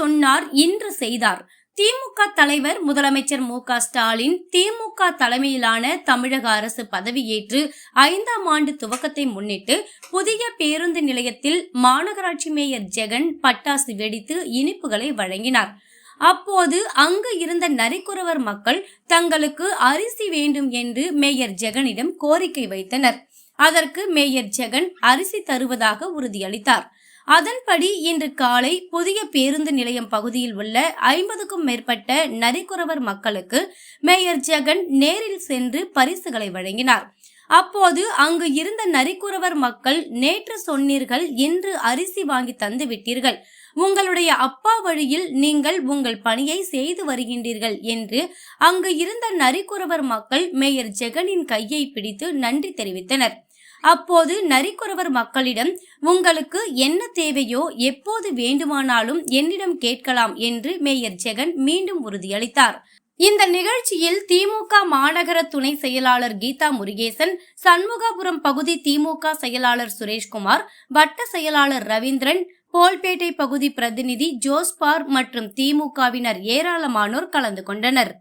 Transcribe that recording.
சொன்னார் இன்று செய்தார். திமுக தலைவர் முதலமைச்சர் மு க ஸ்டாலின் திமுக தலைமையிலான தமிழக அரசு பதவியேற்று ஐந்தாம் ஆண்டு துவக்கத்தை முன்னிட்டு புதிய பேருந்து நிலையத்தில் மாநகராட்சி மேயர் ஜெகன் பட்டாசு வெடித்து இனிப்புகளை வழங்கினார். அப்போது அங்கு இருந்த நரிக்குறவர் மக்கள் தங்களுக்கு அரிசி வேண்டும் என்று மேயர் ஜெகனிடம் கோரிக்கை வைத்தனர். அதற்கு மேயர் ஜெகன் அரிசி தருவதாக உறுதியளித்தார். அதன்படி இன்று காலை புதிய பேருந்து நிலையம் பகுதியில் உள்ள ஐம்பதுக்கும் மேற்பட்ட நரிக்குறவர் மக்களுக்கு மேயர் ஜெகன் நேரில் சென்று பரிசுகளை வழங்கினார். அப்போது அங்கு இருந்த நரிக்குறவர் மக்கள் நேற்று சொன்னீர்கள் இன்று அரிசி வாங்கி தந்து விட்டீர்கள். உங்களுடைய அப்பா வழியில் நீங்கள் உங்கள் பணியை செய்து வருகின்றீர்கள் என்று அங்கு இருந்த நரிக்குறவர் மக்கள் மேயர் ஜெகனின் கையை பிடித்து நன்றி தெரிவித்தனர். அப்போது நரிக்குறவர் மக்களிடம் உங்களுக்கு என்ன தேவையோ எப்போது வேண்டுமானாலும் என்னிடம் கேட்கலாம் என்று மேயர் ஜெகன் மீண்டும் உறுதியளித்தார். இந்த நிகழ்ச்சியில் திமுக மாநகர துணை செயலாளர் கீதா முருகேசன் சண்முகாபுரம் பகுதி திமுக செயலாளர் சுரேஷ்குமார் வட்ட செயலாளர் ரவீந்திரன் போல்பேட்டை பகுதி பிரதிநிதி ஜோஸ்பார் மற்றும் திமுகவினர் ஏராளமானோர் கலந்து கொண்டனர்.